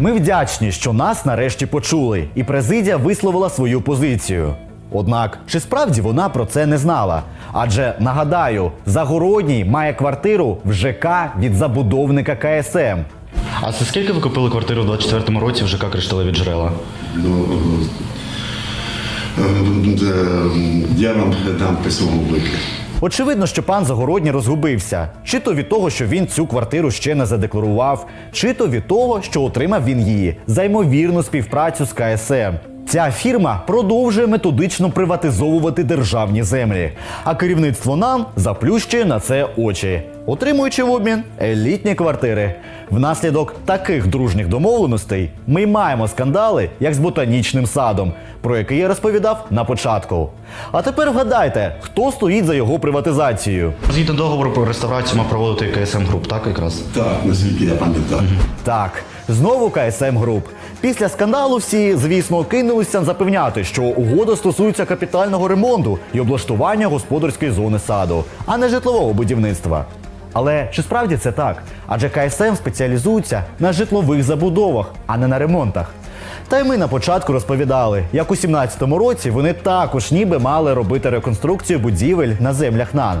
Ми вдячні, що нас нарешті почули, і президія висловила свою позицію. Однак, чи справді вона про це не знала? Адже нагадаю, Загородній має квартиру в ЖК від забудовника КСМ. А це скільки ви купили квартиру в 24-му році в ЖК Кришталеві джерела? Е, я вам дам письмову виклик. Очевидно, що пан Загородній розгубився, чи то від того, що він цю квартиру ще не задекларував, чи то від того, що отримав він її за ймовірну співпрацю з КСМ. Ця фірма продовжує методично приватизовувати державні землі, а керівництво нам заплющує на це очі, отримуючи в обмін елітні квартири. Внаслідок таких дружніх домовленостей ми й маємо скандали, як з ботанічним садом, про який я розповідав на початку. А тепер вгадайте, хто стоїть за його приватизацією. Згідно договору про реставрацію мав проводити КСМ Груп, так якраз? Так, наскільки я пам'ятаю. Так, знову КСМ Груп. Після скандалу всі, звісно, кинулися запевняти, що угода стосується капітального ремонту і облаштування господарської зони саду, а не житлового будівництва. Але чи справді це так? Адже КСМ спеціалізується на житлових забудовах, а не на ремонтах. Та й ми на початку розповідали, як у 17-му році вони також ніби мали робити реконструкцію будівель на землях НАН.